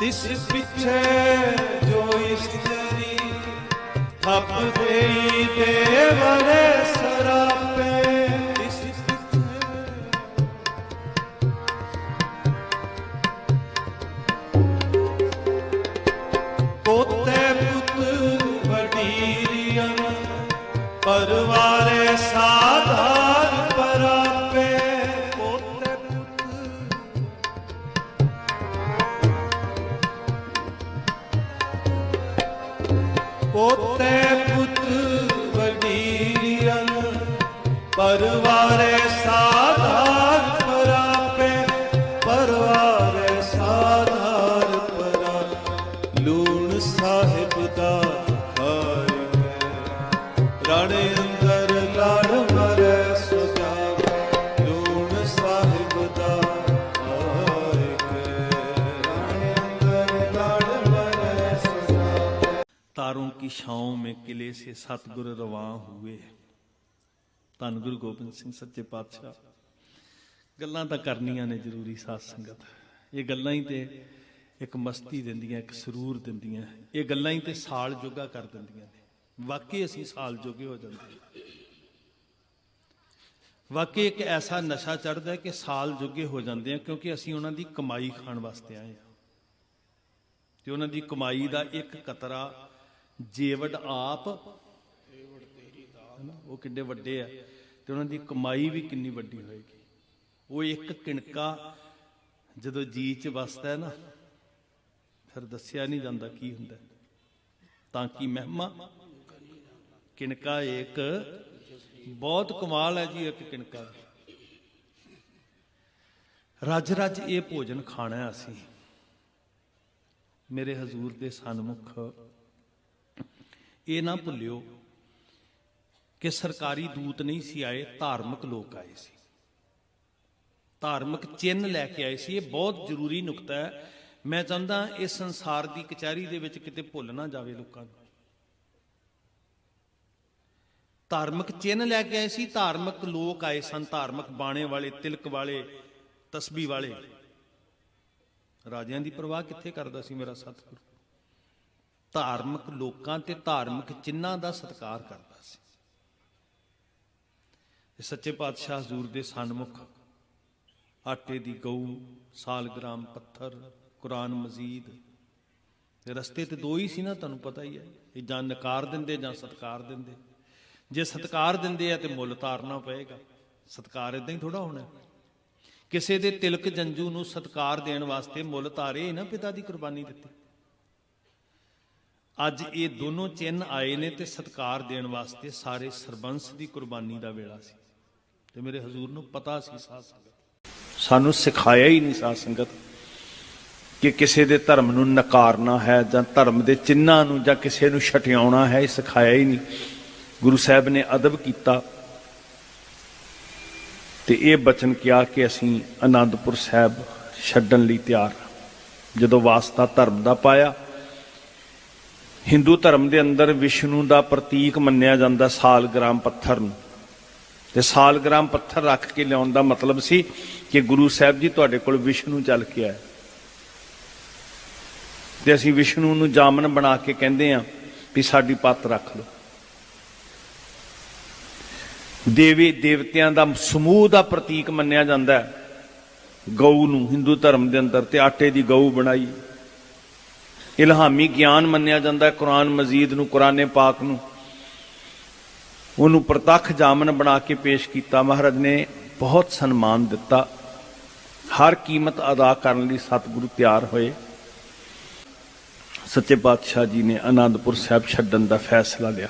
ਤਿਸ ਪਿਛੇ ਜੋ ਇਸਤਰੀ ਥਪ ਦੇਈ ਦੇਵਰੇ ਪੋਤੇ ਪੁੱਤ ਵਡੀਰੀਆਂ ਪਰਵਾਰੇ छाओं में किले से सतगुर रवां हुए ਧੰਨ ਗੁਰੂ ਗੋਬਿੰਦ ਸਿੰਘ ਸੱਚੇ ਪਾਤਸ਼ਾਹ ਗੱਲਾਂ ਤਾਂ ਕਰਨੀਆਂ ਨੇ ਜ਼ਰੂਰੀ ਸਾਧ ਸੰਗਤ ਇਹ ਗੱਲਾਂ ਹੀ ਤੇ ਇੱਕ ਮਸਤੀ ਦਿੰਦੀਆਂ ਇੱਕ ਸਰੂਰ ਦਿੰਦੀਆਂ ਇਹ ਗੱਲਾਂ ਹੀ ਤੇ ਸਾਲ ਜੋਗਾ ਕਰ ਦਿੰਦੀਆਂ ਨੇ ਵਾਕਈ ਅਸੀਂ ਸਾਲ ਜੋਗੇ ਹੋ ਜਾਂਦੇ ਹਾਂ। ਵਾਕਈ ਇੱਕ ਐਸਾ ਨਸ਼ਾ ਚੜਦਾ ਹੈ ਕਿ ਸਾਲ ਜੋਗੇ ਹੋ ਜਾਂਦੇ ਆ ਕਿਉਂਕਿ ਅਸੀਂ ਉਹਨਾਂ ਦੀ ਕਮਾਈ ਖਾਣ ਵਾਸਤੇ ਆਏ ਹਾਂ ਤੇ ਉਹਨਾਂ ਦੀ ਕਮਾਈ ਦਾ ਇੱਕ ਕਤਰਾ ਜੇਵੜ ਆਪ। ਹਨਾ, ਉਹ ਕਿੰਨੇ ਵੱਡੇ ਆ। ਤੇ ਉਹਨਾਂ ਦੀ ਕਮਾਈ ਵੀ ਕਿੰਨੀ ਵੱਡੀ ਹੋਏਗੀ। ਉਹ ਇੱਕ ਕਿਣਕਾ ਜਦੋਂ ਜੀ ਚ ਵਸਦਾ ਹੈ ਨਾ ਫਿਰ ਦੱਸਿਆ ਨਹੀਂ ਜਾਂਦਾ ਕੀ ਹੁੰਦਾ। ਤਾਂ ਕਿ ਮਹਿਮਾ? ਕਿਣਕਾ ਇੱਕ ਬਹੁਤ ਕਮਾਲ ਹੈ ਜੀ ਇੱਕ ਕਿਣਕਾ। ਰੱਜ ਰੱਜ ਇਹ ਭੋਜਨ ਖਾਣਾ ਅਸੀਂ। ਮੇਰੇ ਹਜ਼ੂਰ ਦੇ ਸਨਮੁਖ ਇਹ ਨਾ ਭੁੱਲਿਓ ਕਿ ਸਰਕਾਰੀ ਦੂਤ ਨਹੀਂ ਸੀ ਆਏ, ਧਾਰਮਿਕ ਲੋਕ ਆਏ ਸੀ। ਧਾਰਮਿਕ ਚਿੰਨ ਲੈ ਕੇ ਆਏ ਸੀ। ਇਹ ਬਹੁਤ ਜ਼ਰੂਰੀ ਨੁਕਤਾ ਹੈ। ਮੈਂ ਚਾਹੁੰਦਾ ਇਸ ਸੰਸਾਰ ਦੀ ਕਚਹਿਰੀ ਦੇ ਵਿੱਚ ਕਿਤੇ ਭੁੱਲ ਨਾ ਜਾਵੇ ਲੋਕਾਂ ਨੂੰ। ਧਾਰਮਿਕ ਚਿੰਨ ਲੈ ਕੇ ਆਏ ਸੀ। ਧਾਰਮਿਕ ਲੋਕ ਆਏ ਸਨ। ਧਾਰਮਿਕ ਬਾਣੇ ਵਾਲੇ, ਤਿਲਕ ਵਾਲੇ ਤਸਬੀ ਵਾਲੇ। ਰਾਜਿਆਂ ਦੀ ਪਰਵਾਹ ਕਿੱਥੇ ਕਰਦਾ ਸੀ ਮੇਰਾ ਸਤਿਗੁਰੂ? ਧਾਰਮਿਕ ਲੋਕਾਂ ਤੇ ਧਾਰਮਿਕ ਚਿੰਨਾਂ ਦਾ ਸਤਿਕਾਰ ਕਰਦਾ ਸੀ। ਇਹ ਸੱਚੇ ਪਾਤਸ਼ਾਹ ਹਜ਼ੂਰ ਦੇ ਸਨਮੁਖ, ਆਟੇ ਦੀ ਗਊ ਸਾਲਗ੍ਰਾਮ ਪੱਥਰ, ਕੁਰਾਨ ਮਜੀਦ ਰਸਤੇ ਤੇ ਦੋ ਹੀ ਸੀ ਨਾ, ਤੁਹਾਨੂੰ ਪਤਾ ਹੀ ਹੈ। ਇਹ ਜਾਂ ਨਕਾਰ ਦਿੰਦੇ ਜਾਂ ਸਤਕਾਰ ਦਿੰਦੇ। ਜੇ ਸਤਕਾਰ ਦਿੰਦੇ ਆ ਤੇ ਮੁੱਲ ਤਾਰਨਾ ਪਏਗਾ। ਸਤਕਾਰ ਇਦਾਂ ਹੀ ਥੋੜਾ ਹੋਣਾ। ਕਿਸੇ ਦੇ ਤਿਲਕ ਜੰਜੂ ਨੂੰ ਸਤਕਾਰ ਦੇਣ ਵਾਸਤੇ ਮੁੱਲ ਤਾਰੇ ਹੀ ਨਾ ਪਿਤਾ ਦੀ ਕੁਰਬਾਨੀ ਦਿੱਤੀ। ਅੱਜ ਇਹ ਦੋਨੋਂ ਚਿੰਨ ਆਏ ਨੇ ਤੇ ਸਤਕਾਰ ਦੇਣ ਵਾਸਤੇ ਸਾਰੇ ਸਰਬੰਸ ਦੀ ਕੁਰਬਾਨੀ ਦਾ ਵੇਲਾ ਸੀ। ਤੇ ਮੇਰੇ ਹਜ਼ੂਰ ਨੂੰ ਪਤਾ ਸੀ ਸਾਧ ਸੰਗਤ। ਸਾਨੂੰ ਸਿਖਾਇਆ ਹੀ ਨਹੀਂ ਸਾਧ ਸੰਗਤ ਕਿ ਕਿਸੇ ਦੇ ਧਰਮ ਨੂੰ ਨਕਾਰਨਾ ਹੈ ਜਾਂ ਧਰਮ ਦੇ ਚਿੰਨਾਂ ਨੂੰ ਜਾਂ ਕਿਸੇ ਨੂੰ ਛਟਿਆਉਣਾ ਹੈ, ਇਹ ਸਿਖਾਇਆ ਹੀ ਨਹੀਂ। ਗੁਰੂ ਸਾਹਿਬ ਨੇ ਅਦਬ ਕੀਤਾ ਤੇ ਇਹ ਬਚਨ ਕਿਹਾ ਕਿ ਅਸੀਂ ਆਨੰਦਪੁਰ ਸਾਹਿਬ ਛੱਡਣ ਲਈ ਤਿਆਰ ਜਦੋਂ ਵਾਸਤਾ ਧਰਮ ਦਾ ਪਾਇਆ ਹਿੰਦੂ ਧਰਮ ਦੇ ਅੰਦਰ ਵਿਸ਼ਨੂੰ ਦਾ ਪ੍ਰਤੀਕ ਮੰਨਿਆ ਜਾਂਦਾ ਸਾਲਗ੍ਰਾਮ ਪੱਥਰ ਨੂੰ। ਤੇ ਸਾਲਗ੍ਰਾਮ ਪੱਥਰ ਰੱਖ ਕੇ ਲਿਆਉਣ ਦਾ ਮਤਲਬ ਸੀ ਕਿ ਗੁਰੂ ਸਾਹਿਬ ਜੀ ਤੁਹਾਡੇ ਕੋਲ ਵਿਸ਼ਨੂੰ ਚੱਲ ਕੇ ਆਇਆ ਤੇ ਅਸੀਂ ਵਿਸ਼ਨੂੰ ਨੂੰ ਜਾਮਨ ਬਣਾ ਕੇ ਕਹਿੰਦੇ ਆ ਵੀ ਸਾਡੀ ਪੱਤ ਰੱਖ ਲਓ। ਦੇਵੀ ਦੇਵਤਿਆਂ ਦਾ ਸਮੂਹ ਦਾ ਪ੍ਰਤੀਕ ਮੰਨਿਆ ਜਾਂਦਾ ਹੈ। ਗਊ ਨੂੰ, ਹਿੰਦੂ ਧਰਮ ਦੇ ਅੰਦਰ ਤੇ ਆਟੇ ਦੀ ਗਊ ਬਣਾਈ। ਇਲਹਾਮੀ ਗਿਆਨ ਮੰਨਿਆ ਜਾਂਦਾ ਹੈ ਕੁਰਾਨ ਮਜੀਦ ਨੂੰ, ਕੁਰਾਨੇ ਪਾਕ ਨੂੰ। ਉਹਨੂੰ ਪ੍ਰਤੱਖ ਜਾਮਨ ਬਣਾ ਕੇ ਪੇਸ਼ ਕੀਤਾ। ਮਹਾਰਾਜ ਨੇ ਬਹੁਤ ਸਨਮਾਨ ਦਿੱਤਾ। ਹਰ ਕੀਮਤ ਅਦਾ ਕਰਨ ਲਈ ਸਤਿਗੁਰੂ ਤਿਆਰ ਹੋਏ। ਸੱਚੇ ਪਾਤਸ਼ਾਹ ਜੀ ਨੇ ਆਨੰਦਪੁਰ ਸਾਹਿਬ ਛੱਡਣ ਦਾ ਫੈਸਲਾ ਲਿਆ।